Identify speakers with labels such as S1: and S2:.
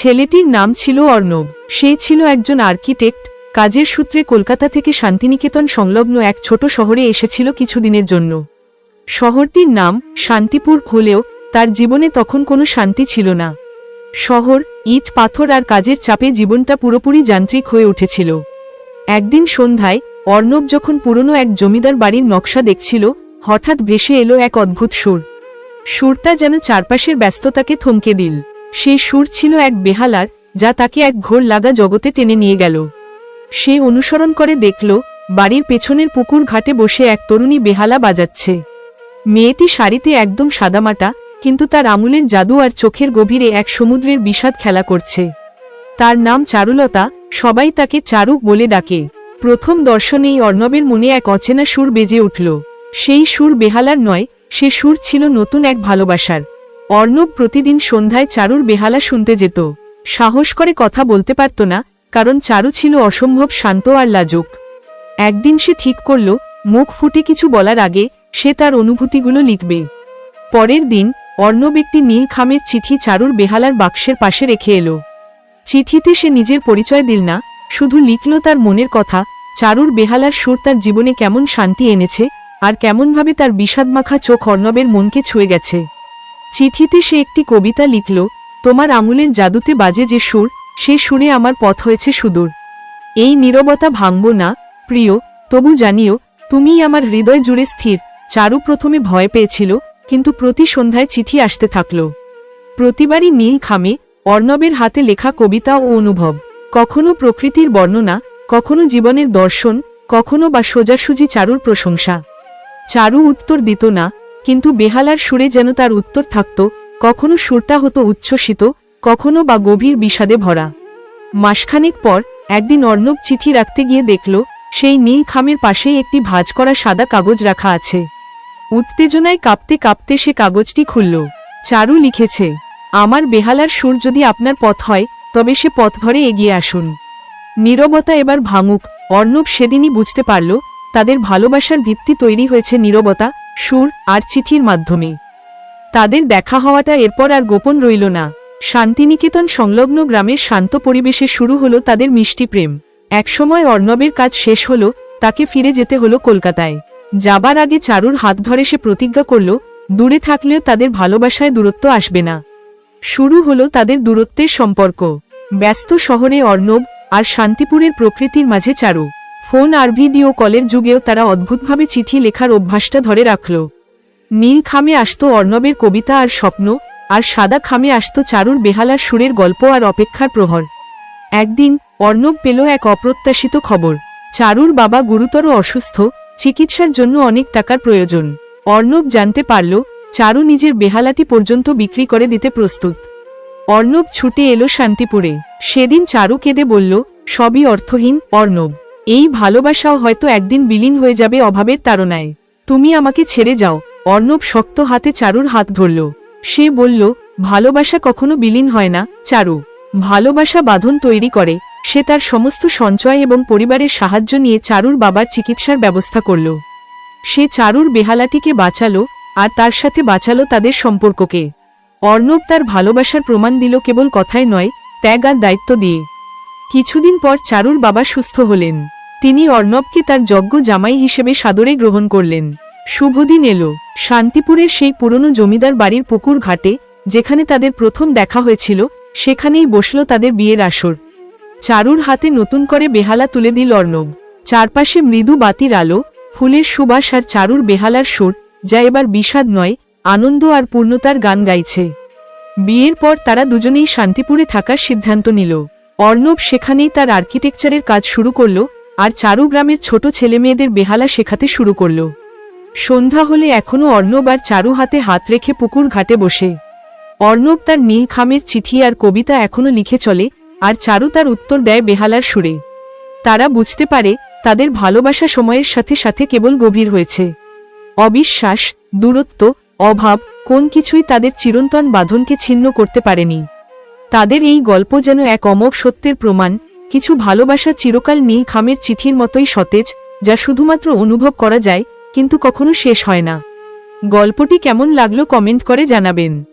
S1: ছেলেটির নাম ছিল অর্ণব। সে ছিল একজন আর্কিটেক্ট। কাজের সূত্রে কলকাতা থেকে শান্তিনিকেতন সংলগ্ন এক ছোট শহরে এসেছিল কিছুদিনের জন্য। শহরটির নাম শান্তিপুর হলেও তার জীবনে তখন কোনো শান্তি ছিল না। শহর, ইট, পাথর আর কাজের চাপে জীবনটা পুরোপুরি যান্ত্রিক হয়ে উঠেছিল। একদিন সন্ধ্যায় অর্ণব যখন পুরনো এক জমিদার বাড়ির নকশা দেখছিল, হঠাৎ ভেসে এলো এক অদ্ভুত সুর। সুরটা যেন চারপাশের ব্যস্ততাকে থমকে দিল। সেই সুর ছিল এক বেহালার, যা তাকে এক ঘোর লাগা জগতে টেনে নিয়ে গেল। সে অনুসরণ করে দেখল, বাড়ির পেছনের পুকুর ঘাটে বসে এক তরুণী বেহালা বাজাচ্ছে। মেয়েটি শাড়িতে একদম সাদামাটা, কিন্তু তার আঙুলের জাদু আর চোখের গভীরে এক সমুদ্রের বিষাদ খেলা করছে। তার নাম চারুলতা, সবাই তাকে চারু বলে ডাকে। প্রথম দর্শনেই অর্ণবের মনে এক অচেনা সুর বেজে উঠল। সেই সুর বেহালার নয়, সে সুর ছিল নতুন এক ভালোবাসার। অর্ণব প্রতিদিন সন্ধ্যায় চারুর বেহালা শুনতে যেত। সাহস করে কথা বলতে পারত না, কারণ চারু ছিল অসম্ভব শান্ত আর লাজুক। একদিন সে ঠিক করল, মুখ ফুটে কিছু বলার আগে সে তার অনুভূতিগুলো লিখবে। পরের দিন, অর্ণব একটি নীল খামের চিঠি চারুর বেহালার বাক্সের পাশে রেখে এলো। চিঠিতে সে নিজের পরিচয় দিল না, শুধু লিখল তার মনের কথা, চারুর বেহালার সুর তার জীবনে কেমন শান্তি এনেছে, আর কেমনভাবে তার বিষাদমাখা চোখ অর্ণবের মনকে ছুঁয়ে গেছে। চিঠিতে সে একটি কবিতা লিখল, তোমার আঙুলের জাদুতে বাজে যে সুর, সে সুরে আমার পথ হয়েছে সুদূর। এই নীরবতা ভাঙব না, প্রিয়, তবু জানিও, তুমিই আমার হৃদয় জুড়ে স্থির। চারু প্রথমে ভয় পেয়েছিল, কিন্তু প্রতি সন্ধ্যায় চিঠি আসতে থাকল। প্রতিবারই নীল খামে, অর্ণবের হাতে লেখা কবিতা ও অনুভব। কখনো প্রকৃতির বর্ণনা, কখনো জীবনের দর্শন, কখনো বা সোজাসুজি চারুর প্রশংসা। চারু উত্তর দিত না কিন্তু বেহালার সুরে যেন তার উত্তর থাকত, কখনো সুরটা হতো উচ্ছ্বসিত, কখনো বা গভীর বিষাদে ভরা। মাসখানেক পর একদিন অর্ণব চিঠি রাখতে গিয়ে দেখল, সেই নীল খামের পাশেই একটি ভাঁজ করা সাদা কাগজ রাখা আছে। উত্তেজনায় কাঁপতে কাঁপতে সে কাগজটি খুলল। চারু লিখেছে, আমার বেহালার সুর যদি আপনার পথ হয়, তবে সে পথ ধরে এগিয়ে আসুন। নীরবতা এবার ভাঙুক। অর্ণব সেদিনই বুঝতে পারল, তাদের ভালোবাসার ভিত্তি তৈরি হয়েছে নীরবতা সুর আর চিঠির মাধ্যমে। তাদের দেখা হওয়াটা এরপর আর গোপন রইল না। শান্তিনিকেতন সংলগ্ন গ্রামের শান্ত পরিবেশে শুরু হলো তাদের মিষ্টি প্রেম। একসময় অর্ণবের কাজ শেষ হলো, তাকে ফিরে যেতে হলো কলকাতায়। যাবার আগে চারুর হাত ধরে সে প্রতিজ্ঞা করল, দূরে থাকলেও তাদের ভালোবাসায় দূরত্ব আসবে না। শুরু হলো তাদের দূরত্বের সম্পর্ক। ব্যস্ত শহরে অর্ণব আর শান্তিপুরের প্রকৃতির মাঝে চারু। ফোন আর ভিডিও কলের যুগেও তারা অদ্ভুতভাবে চিঠি লেখার অভ্যাসটা ধরে রাখল। নীল খামে আসত অর্ণবের কবিতা আর স্বপ্ন, আর সাদা খামে আসত চারুর বেহালার সুরের গল্প আর অপেক্ষার প্রহর। একদিন, অর্ণব পেল এক অপ্রত্যাশিত খবর। চারুর বাবা গুরুতর অসুস্থ, চিকিৎসার জন্য অনেক টাকার প্রয়োজন। অর্ণব জানতে পারল, চারু নিজের বেহালাটি পর্যন্ত বিক্রি করে দিতে প্রস্তুত। অর্ণব ছুটে এলো শান্তিপুরে। সেদিন চারু কেঁদে বলল, সবই অর্থহীন, অর্ণব। এই ভালোবাসাও হয়তো একদিন বিলীন হয়ে যাবে অভাবের তাড়নায়। তুমি আমাকে ছেড়ে যাও। অর্ণব শক্ত হাতে চারুর হাত ধরল। সে বলল, ভালোবাসা কখনো বিলীন হয় না, চারু। ভালোবাসা বাঁধন তৈরি করে। সে তার সমস্ত সঞ্চয় এবং পরিবারের সাহায্য নিয়ে চারুর বাবার চিকিৎসার ব্যবস্থা করল। সে চারুর বেহালাটিকে বাঁচালো আর তার সাথে বাঁচালো তাদের সম্পর্ককে। অর্ণব তার ভালোবাসার প্রমাণ দিল কেবল কথায় নয়, ত্যাগ আর দায়িত্ব দিয়ে। কিছুদিন পর চারুর বাবা সুস্থ হলেন। তিনি অর্ণবকে তার যজ্ঞ জামাই হিসেবে সাদরে গ্রহণ করলেন। শুভদিন এলো। শান্তিপুরের সেই পুরনো জমিদার বাড়ির পুকুর ঘাটে, যেখানে তাদের প্রথম দেখা হয়েছিল, সেখানেই বসল তাদের বিয়ের আসর। চারুর হাতে নতুন করে বেহালা তুলে দিল অর্ণব। চারপাশে মৃদু বাতির আলো, ফুলের সুবাস আর চারুর বেহালার সুর, যা এবার বিষাদ নয়, আনন্দ আর পূর্ণতার গান গাইছে। বিয়ের পর তারা দুজনেই শান্তিপুরে থাকার সিদ্ধান্ত নিল। অর্ণব সেখানেই তার আর্কিটেকচারের কাজ শুরু করল আর চারু গ্রামের ছোট ছেলেমেয়েদের বেহালা শেখাতে শুরু করল। সন্ধ্যা হলে এখনও অর্ণব আর চারু হাতে হাত রেখে পুকুর ঘাটে বসে। অর্ণব তার নীল খামের চিঠি আর কবিতা এখনও লিখে চলে, আর চারু তার উত্তর দেয় বেহালার সুরে। তারা বুঝতে পারে, তাদের ভালোবাসা সময়ের সাথে সাথে কেবল গভীর হয়েছে। অবিশ্বাস, দূরত্ব, অভাব, কোন কিছুই তাদের চিরন্তন বাঁধনকে ছিন্ন করতে পারেনি। তাদের এই গল্প যেন এক অমোঘ সত্যের প্রমাণ কিছু ভালোবাসা চিরকাল নীল খামের চিঠির মতোই সতেজ, যা শুধুমাত্র অনুভব করা যায়, কিন্তু কখনো শেষ হয় না। গল্পটি কেমন লাগল কমেন্ট করে জানাবেন।